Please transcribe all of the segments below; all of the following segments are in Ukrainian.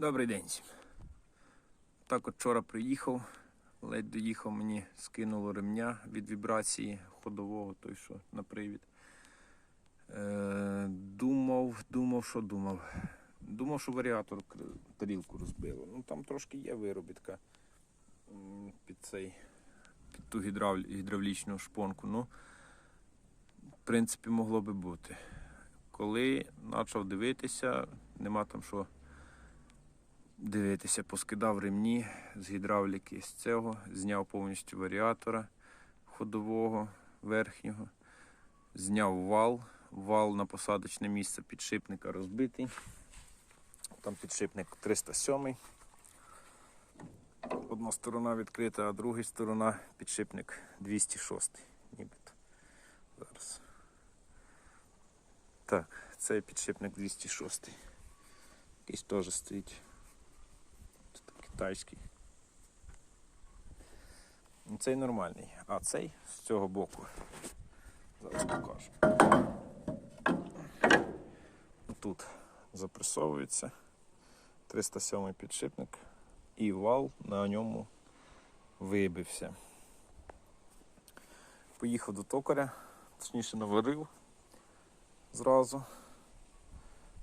Добрий день. всім. Так от вчора приїхав, ледь доїхав, мені скинуло ремня від вібрації ходового, той, що на привід. Е, думав, думав, що думав. Думав, що варіатор тарілку розбило. Ну там трошки є виробітка під цей під ту гідравль, гідравлічну шпонку. Ну, в принципі, могло би бути. Коли почав дивитися, нема там що дивитися, поскидав ремні з гідравліки з цього, зняв повністю варіатора ходового верхнього, зняв вал, вал на посадочне місце підшипника розбитий. Там підшипник 307. Одна сторона відкрита, а друга сторона підшипник 206. Нібито. Зараз. Так, цей підшипник 206. Якийсь теж стоїть. Китайський. Ну, Цей нормальний, а цей з цього боку. Зараз покажу. Тут запресовується 307 підшипник і вал на ньому вибився. Поїхав до токаря, точніше наварив зразу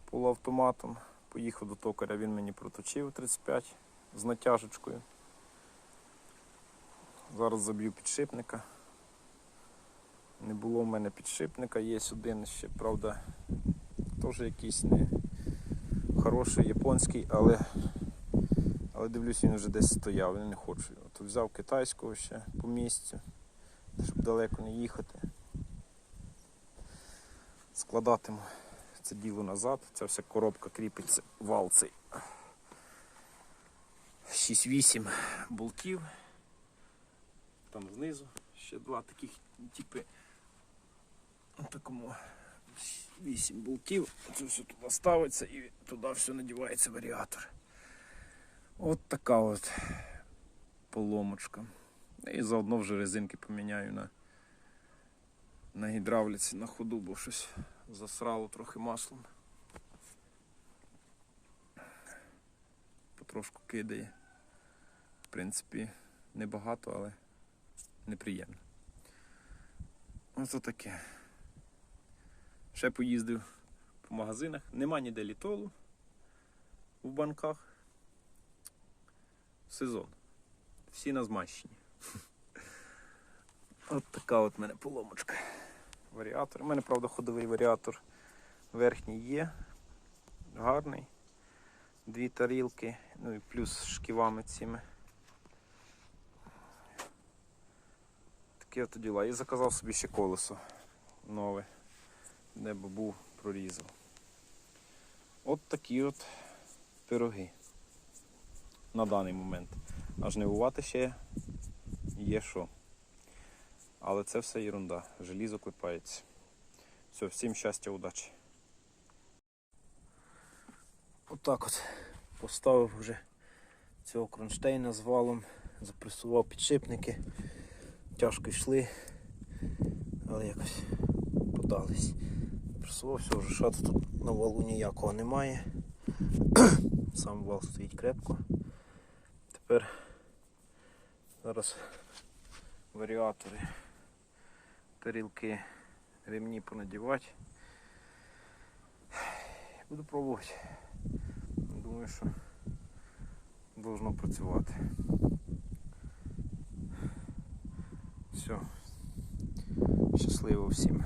полуавтоматом. Поїхав до токаря, він мені проточив 35 з натяжечкою. Зараз заб'ю підшипника. Не було в мене підшипника, є один ще, правда, теж якийсь не хороший японський, але, але дивлюсь, він вже десь стояв, я не хочу його. Взяв китайського ще по місцю, щоб далеко не їхати. Складатиму це діло назад. Ця вся коробка кріпиться вал цей. 6-8 болтів. Там знизу ще два таких типи. Такому 8 болтів. Це все туди ставиться і туди все надівається варіатор. От така от поломочка. І заодно вже резинки поміняю на, на гідравліці на ходу, бо щось засрало трохи маслом. Потрошку кидає. Принципі, небагато, але неприємно. Ось таке. Ще поїздив по магазинах. Нема ніде літолу в банках. Сезон. Всі на змащенні. От така от в мене поломочка. Варіатор. У мене, правда, ходовий варіатор верхній є. Гарний. Дві тарілки, ну і плюс шківами цими. Такі от діла. І заказав собі ще колесо нове, де бабу прорізав. От такі от пироги на даний момент. А жнивувати ще є що. Але це все ерунда. Желізо клепається. Все, всім щастя, удачі. Отак от поставив вже цього кронштейна з валом, запресував підшипники, тяжко йшли, але якось подались. Запресував, все, вже шату тут на валу ніякого немає. Сам вал стоїть крепко. Тепер зараз варіатори, тарілки, ремні понадівати. Буду пробувати. Думаю, що должно працювати. Все. Щасливо всім.